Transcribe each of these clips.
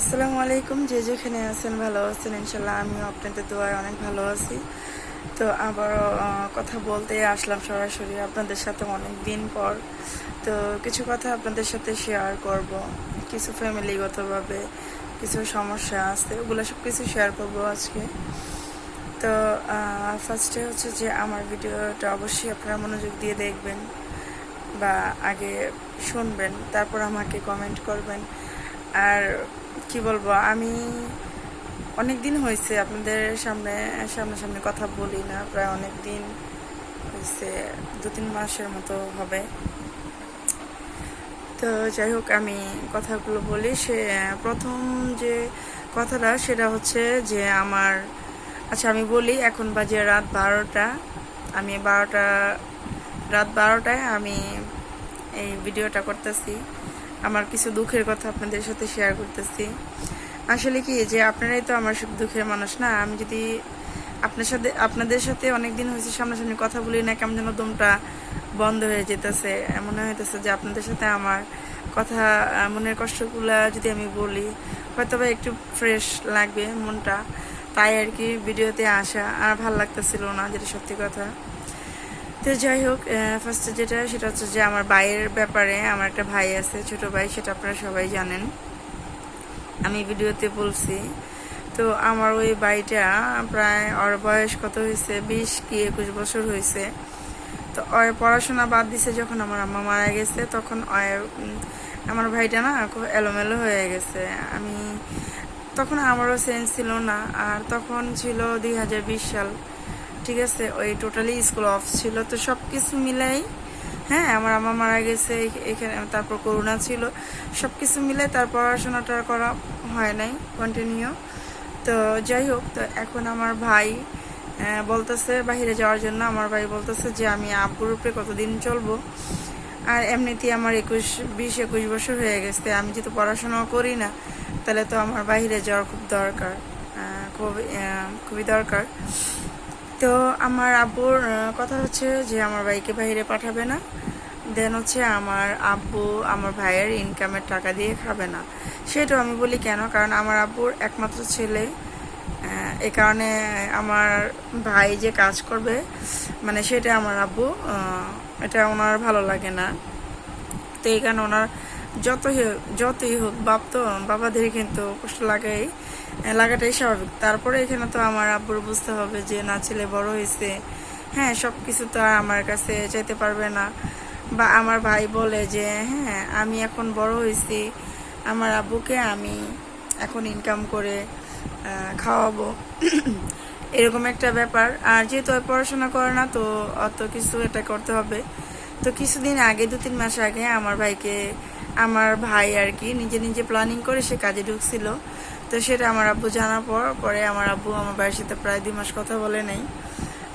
আসসালামু আলাইকুম, যে যেখানে আছেন ভালো আছেন ইনশাল্লাহ আমিও আপনাদের দোয়ায় অনেক ভালো আছি। তো আবারও কথা বলতে আসলাম সরাসরি আপনাদের সাথে অনেক দিন পর। তো কিছু কথা আপনাদের সাথে শেয়ার করব। কিছু ফ্যামিলিগতভাবে কিছু সমস্যা আছে, ওগুলো সব কিছু শেয়ার করব আজকে। তো ফার্স্টে হচ্ছে যে আমার ভিডিওটা অবশ্যই আপনারা মনোযোগ দিয়ে দেখবেন বা আগে শুনবেন, তারপর আমাকে কমেন্ট করবেন। আর কি বলব, আমি অনেক দিন হয়েছে আপনাদের সামনে, সামনাসামনি কথা বলি না, প্রায় অনেক দিন হয়েছে দু তিন মাসের মতো হবে। তো যাই হোক, আমি কথাগুলো বলি। সে, প্রথম যে কথাটা, সেটা হচ্ছে যে আমার আচ্ছা আমি বলি, এখন বাজে রাত বারোটা। আমি বারোটা, রাত বারোটায় আমি এই ভিডিওটা করতেছি। আমার কিছু দুঃখের কথা আপনাদের সাথে শেয়ার করতেছি। আসলে কি, যে আপনারাই তো আমার সুখ দুঃখের মানুষ না? আমি যদি আপনার সাথে, আপনাদের সাথে অনেক দিন হয়েছে সামনাসামনি কথা বলি না, কেমন যেন দমটা বন্ধ হয়ে যেতেছে। মনে হইতেছে যে আপনাদের সাথে আমার কথা মনের কষ্টগুলা যদি আমি বলি হয়তো বা একটু ফ্রেশ লাগবে মনটা। তাই আর কি, ভিডিওতে আসা আর ভালো লাগতেছিল না, যেটা সত্যি কথা। তো যাই হোক ফার্স্টে যেটা সেটা হচ্ছে যে আমার ভাইয়ের ব্যাপারে আমার একটা ভাই আছে, ছোট ভাই, সেটা আপনারা সবাই জানেন। আমি ভিডিওতে বলছি। তো আমার ওই ভাইটা প্রায় ওর বয়স কত হয়েছে? বিশ কি একুশ বছর হয়েছে। তো ওর পড়াশোনা বাদ দিছে যখন আমার আম্মা মারা গেছে, তখন আমার ভাইটা না খুব এলোমেলো হয়ে গেছে। আমি, তখন আমারও সেন্স ছিল না। আর তখন ছিল দুই হাজার বিশ সাল। ঠিক আছে, ওই টোটালি স্কুল অফ ছিল। তো সব কিছু মিলাই হ্যাঁ আমার আম্মা মারা গেছে, এখানে তারপর করোনা ছিল। সব কিছু মিলে তার পড়াশোনাটা করা হয় নাই কন্টিনিউ তো যাই হোক, তো এখন আমার ভাই বলতেছে বাইরে যাওয়ার জন্য। আমার ভাই বলতেছে যে, আমি আব্বুর উপরে কতদিন চলবো? আর এমনিতেই আমার একুশ, বিশ, একুশ বছর হয়ে গেছে। আমি যেহেতু পড়াশোনাও করি না, তাহলে তো আমার বাইরে যাওয়ার খুব দরকার খুবই খুবই দরকার। তো আমার আব্বুর কথা হচ্ছে যে আমার ভাইকে বাইরে পাঠাবে না। দেন হচ্ছে আমার আব্বু আমার ভাইয়ের ইনকামের টাকা দিয়ে খাবে না। সেটাও আমি বলি কেন? কারণ আমার আব্বুর একমাত্র ছেলে। এই কারণে আমার ভাই যে কাজ করবে মানে সেটা আমার আব্বু এটা ওনার ভালো লাগে না। তো এই কারণে ওনার যতই যতই হোক, বাপ তো বাবাদের কিন্তু কষ্ট লাগাই। লাগাটাই স্বাভাবিক। তারপরে এখানে তো আমার আব্বুর বুঝতে হবে যে না, ছেলে বড় হয়েছে। হ্যাঁ সব কিছু তো আর আমার কাছে চাইতে পারবে না। বা আমার ভাই বলে যে হ্যাঁ আমি এখন বড় হয়েছি। আমার আব্বুকে আমি এখন ইনকাম করে খাওয়াবো। এরকম একটা ব্যাপার। আর যেহেতু পড়াশোনা করে না, তো অত কিছু এটা করতে হবে। তো কিছুদিন আগে, দু তিন মাস আগে, আমার ভাইকে, আমার ভাই আর কি নিজে নিজে প্ল্যানিং করে সে কাজে ঢুকছিল। তো সেটা আমার আব্বু জানার পর, পরে আমার আব্বু আমার ভাইয়ের সাথে প্রায় দুই মাস কথা বলে নাই।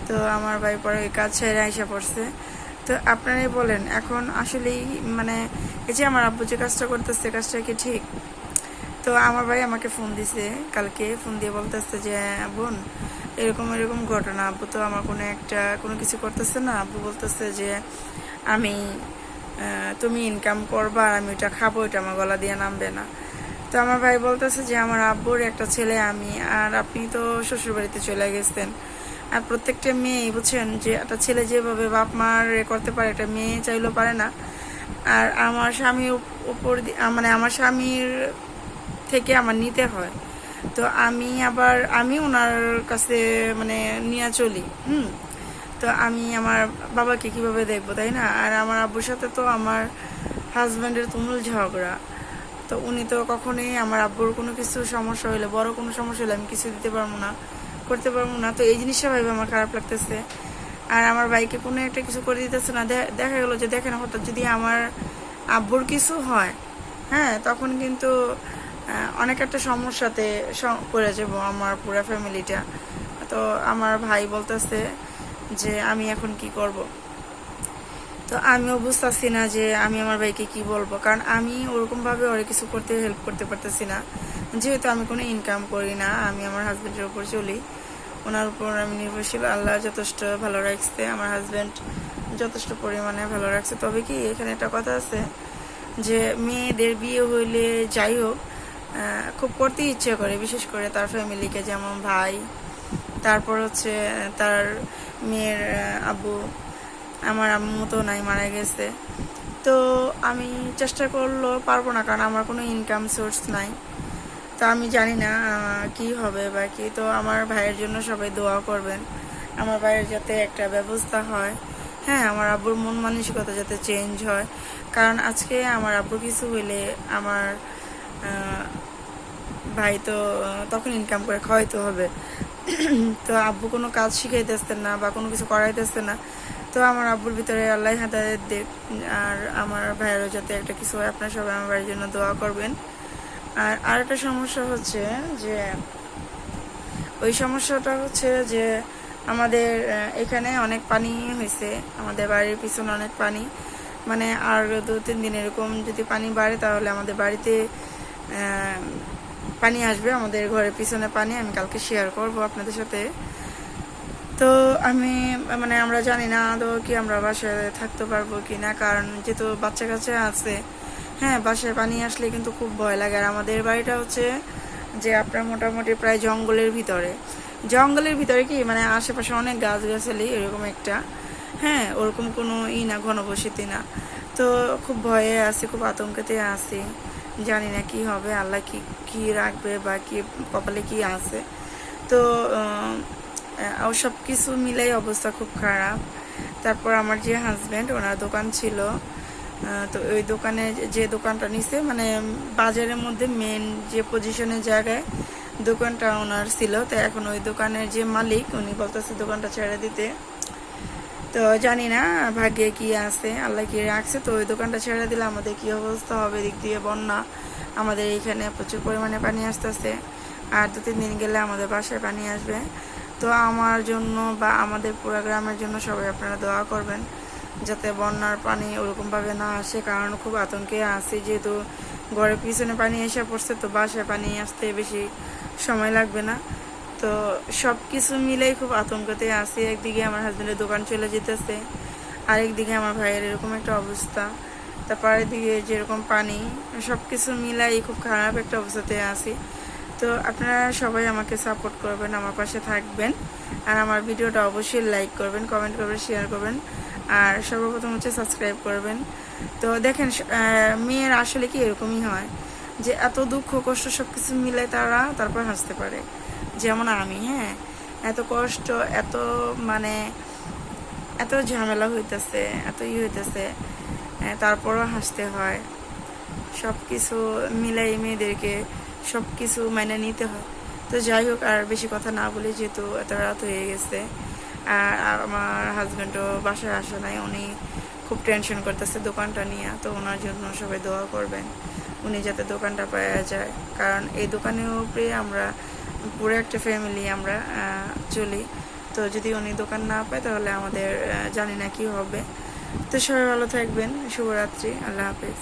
তো আমার ভাই পরে ওই কাজ ছেড়ে এসে পড়ছে। তো আপনারাই বলেন, এখন আসলেই মানে এই যে আমার আব্বু যে কাজটা করতেছে, কাজটা কি ঠিক? তো আমার ভাই আমাকে ফোন দিছে কালকে, ফোন দিয়ে বলতেছে যে, বোন, এরকম এরকম ঘটনা, আব্বু তো আমার কোনো একটা, কোনো কিছু করতেছে না। আব্বু বলতেছে যে, আমি তুমি ইনকাম করবা আর আমি ওটা খাব, ওটা আমার গলা দিয়ে নামবে না। তো আমার ভাই বলতেছে যে, আমার আব্বুর একটা ছেলে, আমি। আর আপনি তো শ্বশুর বাড়িতে চলে গেছেন। আর প্রত্যেকটা মেয়ে বুঝছেন, যে একটা ছেলে যেভাবে বাপ মার করতে পারে, একটা মেয়ে চাইলেও পারে না। আর আমার স্বামীর উপ- উপর মানে আমার স্বামীর থেকে আমার নিতে হয়। তো আমি আবার, আমি ওনার কাছে মানে নিয়ে চলি, হুম? তো আমি আমার বাবাকে কীভাবে দেখব, তাই না? আর আমার আব্বুর সাথে তো আমার হাজব্যান্ডের তুমুল ঝগড়া। তো উনি তো কখনোই আমার আব্বুর কোনো কিছু সমস্যা হলে বড় কোনো সমস্যা হলে আমি কিছু দিতে পারব না, করতে পারব না। তো এই জিনিসটা ভাবে আমার খারাপ লাগতেছে। আর আমার ভাইকে কোনো একটা কিছু করে দিতেছে না। দেখা গেলো যে দেখেন হঠাৎ যদি আমার আব্বুর কিছু হয় হ্যাঁ তখন কিন্তু অনেক একটা সমস্যাতে পড়ে যাব আমার পুরো ফ্যামিলিটা তো আমার ভাই বলতেছে যে আমি এখন কি করব। তো আমিও বুঝতেছি না যে আমি আমার ভাইকে কি বলব, কারণ আমি ওরকমভাবে ওরে কিছু করতে হেল্প করতে পারতেছি না। যেহেতু আমি কোনো ইনকাম করি না, আমি আমার হাজব্যান্ডের উপর চলি। ওনার উপর আমি নির্ভরশীল, আল্লাহ যথেষ্ট ভালো রাখছে, আমার হাজব্যান্ড যথেষ্ট পরিমাণে ভালো রাখছে। তবে কি এখানে একটা কথা আছে যে মেয়েদের বিয়ে হইলে যাই হোক খুব করতে ইচ্ছে করে, বিশেষ করে তার ফ্যামিলিকে যেমন ভাই, তারপর হচ্ছে তার মেয়ের আব্বু। আমার আম্মু তো নাই, মারা গেছে। তো আমি চেষ্টা করলেও পারব না, কারণ আমার কোনো ইনকাম সোর্স নাই। তো আমি জানি না কি হবে বা কি। তো আমার ভাইয়ের জন্য সবাই দোয়া করবেন। আমার ভাইয়ের যাতে একটা ব্যবস্থা হয়। হ্যাঁ আমার আব্বুর মন মানসিকতা যাতে চেঞ্জ হয়। কারণ আজকে আমার আব্বু কিছু হইলে আমার ভাই তো তখন ইনকাম করে খাওয়াইতে হবে। তো আব্বু কোনো কাজ শিখাইতেছেন না বা কোনো কিছু করাইতেছে না। তো আমার আব্বুর ভিতরে আল্লাহ হাদায়ত দেখ আর আমার ভাইয়েরও যাতে একটা কিছু হয়, আপনারা সবাই আমার বাড়ির জন্য দোয়া করবেন। আর আরেকটা সমস্যা হচ্ছে যে, ওই সমস্যাটা হচ্ছে যে আমাদের এখানে অনেক পানি হয়েছে আমাদের বাড়ির পিছনে অনেক পানি। মানে আর দু তিন দিন এরকম যদি পানি বাড়ে তাহলে আমাদের বাড়িতে পানি আসবে, আমাদের ঘরের পিছনে পানি, আমি কালকে শেয়ার করব আপনাদের সাথে। তো আমি মানে আমরা জানি না আদৌ কি আমরা বাসায় থাকতে পারব কি না, কারণ যেহেতু বাচ্চা কাচ্চা আছে হ্যাঁ বাসায় পানি আসলে কিন্তু খুব ভয় লাগে। আর আমাদের বাড়িটা হচ্ছে যে আপনার মোটামুটি প্রায় জঙ্গলের ভিতরে। জঙ্গলের ভিতরে কি মানে আশেপাশে অনেক গাছ গাছালি এরকম একটা হ্যাঁ ওরকম কোনো ই না, ঘনবসতি না। তো খুব ভয়ে আছি, খুব আতঙ্কেতে আছি। জানি না কি হবে, আল্লাহ কি কি রাখবে বা কি, কপালে কি আছে। তো সব কিছু মিলেই অবস্থা খুব খারাপ। তারপর আমার যে হাজব্যান্ড ওনার দোকান ছিল তো ওই দোকানে যে দোকানটা নিছে মানে বাজারের মধ্যে মেন যে পজিশনের জায়গায় দোকানটা ওনার ছিল। তো এখন ওই দোকানের যে মালিক, উনি বলতেছে দোকানটা ছেড়ে দিতে। তো জানি না ভাগ্যে কি আছে, আল্লাহ কি রাখছে, তো ওই দোকানটা ছেড়ে দিলে আমাদের কি অবস্থা হবে দিক দিয়ে বন্যা। আমাদের এইখানে প্রচুর পরিমাণে পানি আসতেছে, আর দু তিন দিন গেলে আমাদের বাসায় পানি আসবে। তো আমার জন্য বা আমাদের পুরো গ্রামের জন্য সবাই আপনারা দোয়া করবেন, যাতে বন্যার পানি ওরকমভাবে না আসে, কারণ খুব আতঙ্কে আছি, যেহেতু ঘরের পিছনে পানি এসে পড়ছে, তো বাসায় পানি আসতে বেশি সময় লাগবে না। তো সব কিছু মিলেই খুব আতঙ্কতে আছি। একদিকে আমার হাজবেন্ডের দোকান চলে যেতেছে, আরেকদিকে আমার ভাইয়ের এরকম একটা অবস্থা। তারপর দিকে যেরকম পানি সব কিছু মিলাই খুব খারাপ একটা অবস্থাতে আছি। তো আপনারা সবাই আমাকে সাপোর্ট করবেন, আমার পাশে থাকবেন। আর আমার ভিডিওটা অবশ্যই লাইক করবেন কমেন্ট করবেন শেয়ার করবেন। আর সর্বপ্রথম হচ্ছে সাবস্ক্রাইব করবেন। তো দেখেন মেয়ের আসলে কি এরকমই হয়? যে এত দুঃখ, কষ্ট সব কিছু মিলে তারা তারপর হাসতে পারে। যেমন আমি হ্যাঁ? এত কষ্ট, এত মানে এত ঝামেলা হইতেছে, এত ই হইতেছে তারপরও হাসতে হয়। সব কিছু মিলাই মেয়েদেরকে সব কিছু মেনে নিতে হয়। তো যাই হোক, আর বেশি কথা না বলে যেহেতু এত রাত হয়ে গেছে, আর আমার হাজব্যান্ডও বাসায় আসে নাই, উনি খুব টেনশন করতেছে দোকানটা নিয়ে, তো ওনার জন্য সবাই দোয়া করবেন, উনি যাতে দোকানটা পাওয়া যায়। কারণ এই দোকানের উপরে আমরা পুরো একটা ফ্যামিলি আমরা চলি। তো যদি উনি দোকান না পায়, তাহলে আমাদের জানি না কি হবে। তো সবাই ভালো থাকবেন। শুভরাত্রি। আল্লাহ হাফেজ।